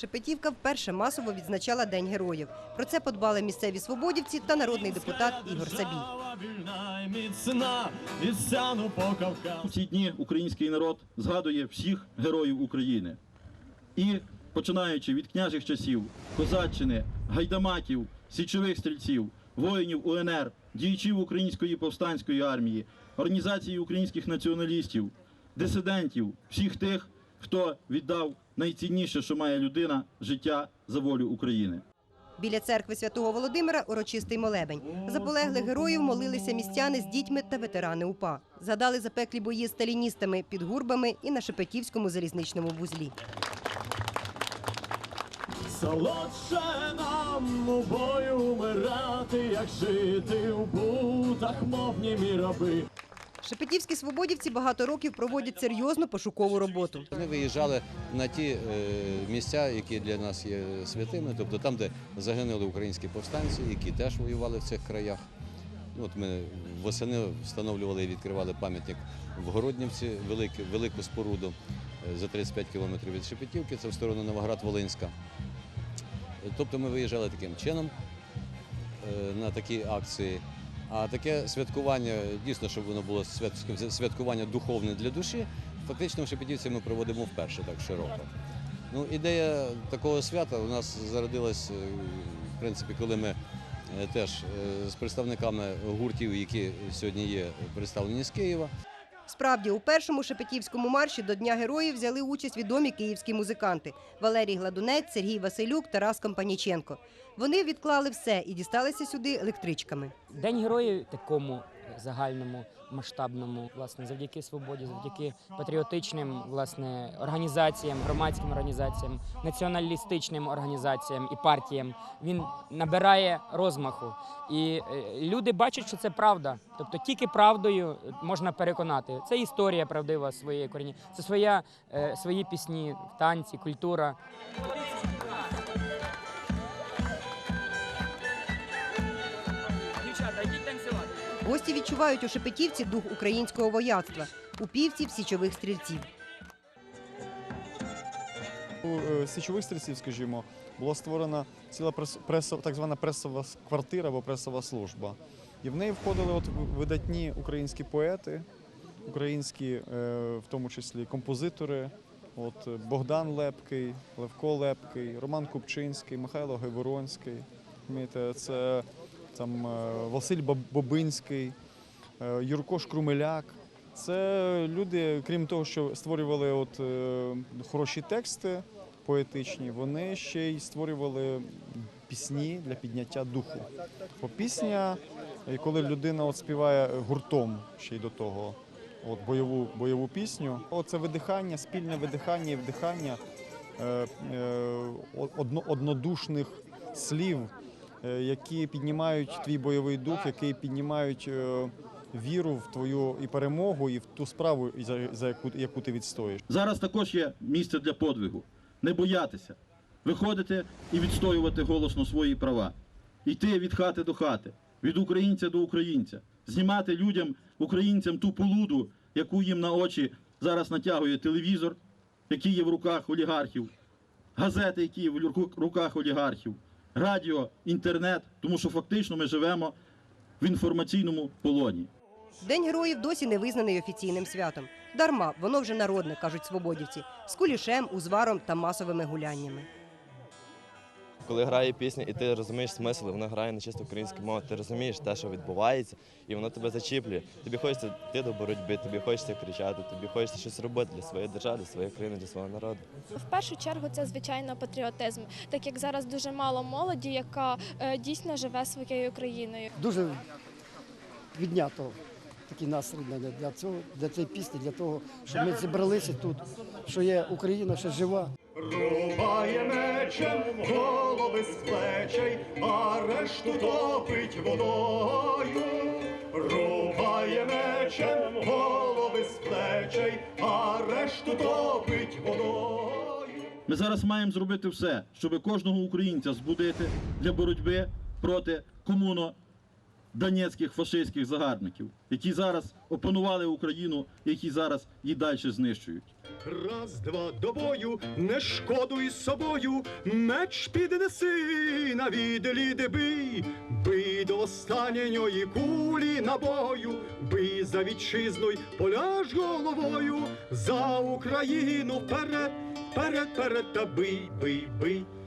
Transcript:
Шепетівка вперше масово відзначала День героїв. Про це подбали місцеві свободівці та народний депутат Ігор Сабій. У ці дні український народ згадує всіх героїв України. І починаючи від княжих часів, козаччини, гайдамаків, січових стрільців, воїнів УНР, діячів української повстанської армії, організації українських націоналістів, дисидентів, всіх тих, хто віддав найцінніше, що має людина життя за волю України. Біля церкви святого Володимира урочистий молебень. За полеглих героїв молилися містяни з дітьми та ветерани УПА. Згадали запеклі бої з сталіністами під гурбами і на Шепетівському залізничному вузлі. Солодше нам у бою умирати, як жити у бутах, мов німі раби. Шепетівські свободівці багато років проводять серйозну пошукову роботу. Вони виїжджали на ті е, місця, які для нас є святими, тобто там, де загинули українські повстанці, які теж воювали в цих краях. Ну, От ми восени встановлювали і відкривали пам'ятник в Городнівці, велику, велику споруду е, за 35 кілометрів від Шепетівки, це в сторону Новоград-Волинська. Тобто ми виїжджали таким чином е, на такі акції. А таке святкування, дійсно, щоб воно було свят- святкування духовне для душі, фактично в Шепетівці ми проводимо вперше так широко. Ну, ідея такого свята у нас зародилась, е, в принципі, коли ми е, теж е, з представниками гуртів, які сьогодні є представлені з Києва, Справді, у першому Шепетівському марші до Дня героїв взяли участь відомі київські музиканти Валерій Гладунець, Сергій Василюк, Тарас Компаніченко. Вони відклали все і дісталися сюди електричками. День героїв такому загальному масштабному, власне, завдяки свободі, завдяки патріотичним власне організаціям, громадським організаціям, націоналістичним організаціям і партіям. Він набирає розмаху, і е, люди бачать, що це правда. Тобто тільки правдою можна переконати. Це історія правдива своєї корені, це своя е, свої пісні, танці, культура. Гості відчувають у Шепетівці дух українського вояцтва, у півців січових стрільців. У е, січових стрільців, скажімо, була створена ціла так звана пресова квартира або пресова служба. І в неї входили от видатні українські поети, українські, е, в тому числі композитори. От Богдан Лепкий, Левко Лепкий, Роман Купчинський, Михайло Гайворонський. Розумієте, Це там е, Василь Бобинський, е, Юрко Шкрумеляк. Це люди, крім того, що створювали от, е, хороші тексти поетичні, вони ще й створювали пісні для підняття духу. Бо пісня, коли людина от співає гуртом ще й до того, от бойову, бойову пісню, це видихання, спільне видихання і вдихання е, е, одно, однодушних слів, які піднімають твій бойовий дух, які піднімають е, віру в твою і перемогу, і в ту справу, за, яку, яку ти відстоїш. Зараз також є місце для подвигу. Не боятися, виходити і відстоювати голосно свої права, йти від хати до хати, від українця до українця, знімати людям, українцям ту полуду, яку їм на очі зараз натягує телевізор, який є в руках олігархів, газети, які є в ру- руках олігархів, радіо, інтернет, тому що фактично ми живемо в інформаційному полоні. День героїв досі не визнаний офіційним святом. Дарма, воно вже народне, кажуть свободівці, з кулішем, узваром та масовими гуляннями. Коли грає пісня, і ти розумієш смисл, вона грає на чисто українській мові, ти розумієш те, що відбувається, і воно тебе зачіплює. Тобі хочеться йти до боротьби, тобі хочеться кричати, тобі хочеться щось робити для своєї держави, для своєї країни, для свого народу. В першу чергу це звичайно патріотизм, так як зараз дуже мало молоді, яка е, дійсно живе своєю країною. дуже віднято такий настрій для, для цього, для цієї пісні, для того, щоб ми зібралися тут, що є Україна ще жива. Рубає мечем голови з плечей, а решту топить водою. Рубає мечем голови з плечей, а решту топить водою. Ми зараз маємо зробити все, щоб кожного українця збудити для боротьби проти комуно донецьких фашистських загарбників, які зараз опанували Україну, які зараз її далі знищують. Раз, два до бою, не шкодуй собою, меч піднеси на відлі бий, бий до останньої кулі набою, бий за вітчизну й поляж головою, за Україну вперед, вперед, вперед та бий, бий, бий.